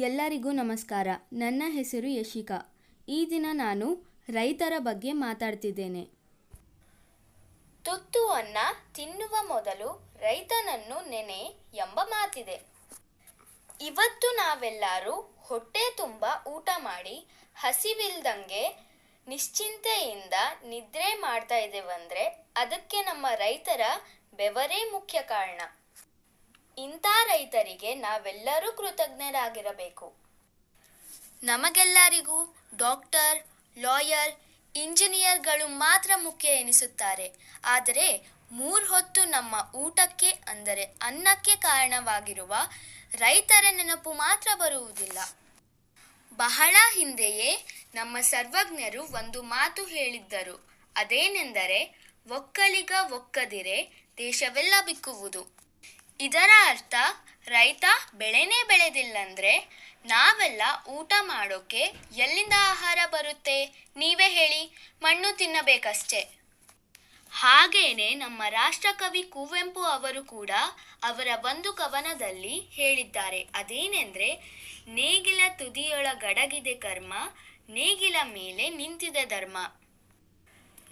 ಎಲ್ಲರಿಗೂ ನಮಸ್ಕಾರ. ನನ್ನ ಹೆಸರು ಯಶಿಕಾ. ಈ ದಿನ ನಾನು ರೈತರ ಬಗ್ಗೆ ಮಾತಾಡ್ತಿದ್ದೇನೆ. ತುತ್ತು ಅನ್ನ ತಿನ್ನುವ ಮೊದಲು ರೈತನನ್ನು ನೆನೆ ಎಂಬ ಮಾತಿದೆ. ಇವತ್ತು ನಾವೆಲ್ಲರೂ ಹೊಟ್ಟೆ ತುಂಬ ಊಟ ಮಾಡಿ ಹಸಿವಿಲ್ದಂಗೆ ನಿಶ್ಚಿಂತೆಯಿಂದ ನಿದ್ರೆ ಮಾಡ್ತಾ ಇದ್ದೇವಂದ್ರೆ ಅದಕ್ಕೆ ನಮ್ಮ ರೈತರ ಬೆವರೇ ಮುಖ್ಯ ಕಾರಣ. ಇಂಥ ರೈತರಿಗೆ ನಾವೆಲ್ಲರೂ ಕೃತಜ್ಞರಾಗಿರಬೇಕು. ನಮಗೆಲ್ಲರಿಗೂ ಡಾಕ್ಟರ್, ಲಾಯರ್, ಇಂಜಿನಿಯರ್ಗಳು ಮಾತ್ರ ಮುಖ್ಯ ಎನಿಸುತ್ತಾರೆ. ಆದರೆ ಮೂರು ಹೊತ್ತು ನಮ್ಮ ಊಟಕ್ಕೆ ಅಂದರೆ ಅನ್ನಕ್ಕೆ ಕಾರಣವಾಗಿರುವ ರೈತರ ನೆನಪು ಮಾತ್ರ ಬರುವುದಿಲ್ಲ. ಬಹಳ ಹಿಂದೆಯೇ ನಮ್ಮ ಸರ್ವಜ್ಞರು ಒಂದು ಮಾತು ಹೇಳಿದ್ದರು. ಅದೇನೆಂದರೆ, ಒಕ್ಕಲಿಗ ಒಕ್ಕದಿರೆ, ದೇಶವೆಲ್ಲ ಬಿಕ್ಕುವುದು. ಇದರ ಅರ್ಥ ರೈತ ಬೆಳೆನೇ ಬೆಳೆದಿಲ್ಲಂದ್ರೆ ನಾವೆಲ್ಲ ಊಟ ಮಾಡೋಕೆ ಎಲ್ಲಿಂದ ಆಹಾರ ಬರುತ್ತೆ? ನೀವೇ ಹೇಳಿ. ಮಣ್ಣು ತಿನ್ನಬೇಕಷ್ಟೆ. ಹಾಗೇನೆ ನಮ್ಮ ರಾಷ್ಟ್ರಕವಿ ಕುವೆಂಪು ಅವರು ಕೂಡ ಅವರ ಒಂದು ಕವನದಲ್ಲಿ ಹೇಳಿದ್ದಾರೆ. ಅದೇನೆಂದ್ರೆ, ನೇಗಿಲ ತುದಿಯೊಳಗಡಗಿದೆ ಕರ್ಮ, ನೇಗಿಲ ಮೇಲೆ ನಿಂತಿದೆ ಧರ್ಮ.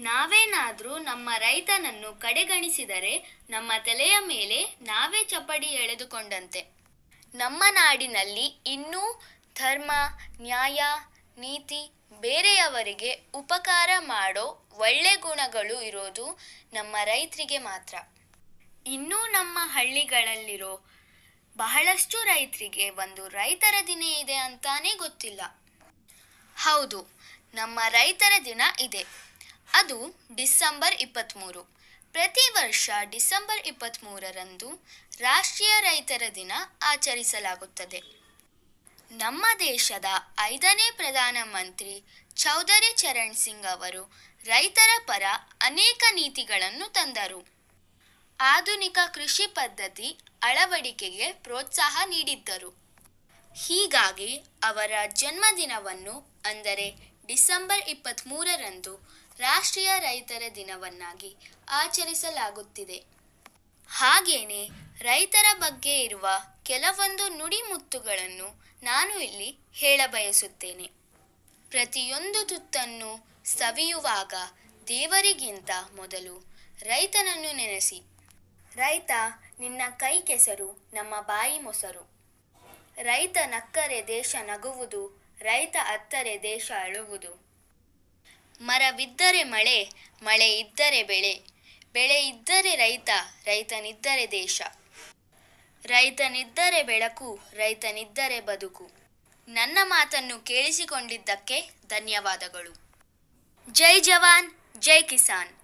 ನಾವೇನಾದ್ರೂ ನಮ್ಮ ರೈತನನ್ನು ಕಡೆಗಣಿಸಿದರೆ ನಮ್ಮ ತಲೆಯ ಮೇಲೆ ನಾವೇ ಚಪ್ಪಡಿ ಎಳೆದುಕೊಂಡಂತೆ. ನಮ್ಮ ನಾಡಿನಲ್ಲಿ ಇನ್ನೂ ಧರ್ಮ, ನ್ಯಾಯ, ನೀತಿ ಬೇರೆಯವರಿಗೆ ಉಪಕಾರ ಮಾಡೋ ಒಳ್ಳೆ ಗುಣಗಳು ಇರೋದು ನಮ್ಮ ರೈತರಿಗೆ ಮಾತ್ರ. ಇನ್ನೂ ನಮ್ಮ ಹಳ್ಳಿಗಳಲ್ಲಿರೋ ಬಹಳಷ್ಟು ರೈತರಿಗೆ ಒಂದು ರೈತರ ದಿನ ಇದೆ ಅಂತಾನೇ ಗೊತ್ತಿಲ್ಲ. ಹೌದು, ನಮ್ಮ ರೈತರ ದಿನ ಇದೆ. ಅದು ಡಿಸೆಂಬರ್ ಇಪ್ಪತ್ತ್ಮೂರು ಪ್ರತಿ ವರ್ಷ ಡಿಸೆಂಬರ್ ಇಪ್ಪತ್ತ್ಮೂರರಂದು ರಾಷ್ಟ್ರೀಯ ರೈತರ ದಿನ ಆಚರಿಸಲಾಗುತ್ತದೆ. ನಮ್ಮ ದೇಶದ ಐದನೇ ಪ್ರಧಾನಮಂತ್ರಿ ಚೌಧರಿ ಚರಣ್ ಸಿಂಗ್ ಅವರು ರೈತರ ಪರ ಅನೇಕ ನೀತಿಗಳನ್ನು ತಂದರು. ಆಧುನಿಕ ಕೃಷಿ ಪದ್ಧತಿ ಅಳವಡಿಕೆಗೆ ಪ್ರೋತ್ಸಾಹ ನೀಡಿದ್ದರು. ಹೀಗಾಗಿ ಅವರ ಜನ್ಮದಿನವನ್ನು ಅಂದರೆ ಡಿಸೆಂಬರ್ ಇಪ್ಪತ್ತ್ಮೂರರಂದು ರಾಷ್ಟ್ರೀಯ ರೈತರ ದಿನವನ್ನಾಗಿ ಆಚರಿಸಲಾಗುತ್ತಿದೆ. ಹಾಗೇನೆ ರೈತರ ಬಗ್ಗೆ ಇರುವ ಕೆಲವೊಂದು ನುಡಿಮುತ್ತುಗಳನ್ನು ನಾನು ಇಲ್ಲಿ ಹೇಳಬಯಸುತ್ತೇನೆ ಪ್ರತಿಯೊಂದು ತುತ್ತನ್ನು ಸವಿಯುವಾಗ ದೇವರಿಗಿಂತ ಮೊದಲು ರೈತನನ್ನು ನೆನೆಸಿ. ರೈತ ನಿನ್ನ ಕೈ ಕೆಸರು, ನಮ್ಮ ಬಾಯಿ ಮೊಸರು. ರೈತ ನಕ್ಕರೆ ದೇಶ ನಗುವುದು, ರೈತ ಅತ್ತರೆ ದೇಶ ಅಳುವುದು. ಮರವಿದ್ದರೆ ಮಳೆ ಮಳೆ ಇದ್ದರೆ ಬೆಳೆ ಬೆಳೆ ಇದ್ದರೆ ರೈತ, ರೈತನಿದ್ದರೆ ದೇಶ. ರೈತನಿದ್ದರೆ ಬೆಳಕು, ರೈತನಿದ್ದರೆ ಬದುಕು. ನನ್ನ ಮಾತನ್ನು ಕೇಳಿಸಿಕೊಂಡಿದ್ದಕ್ಕೆ ಧನ್ಯವಾದಗಳು. ಜೈ ಜವಾನ್, ಜೈ ಕಿಸಾನ್.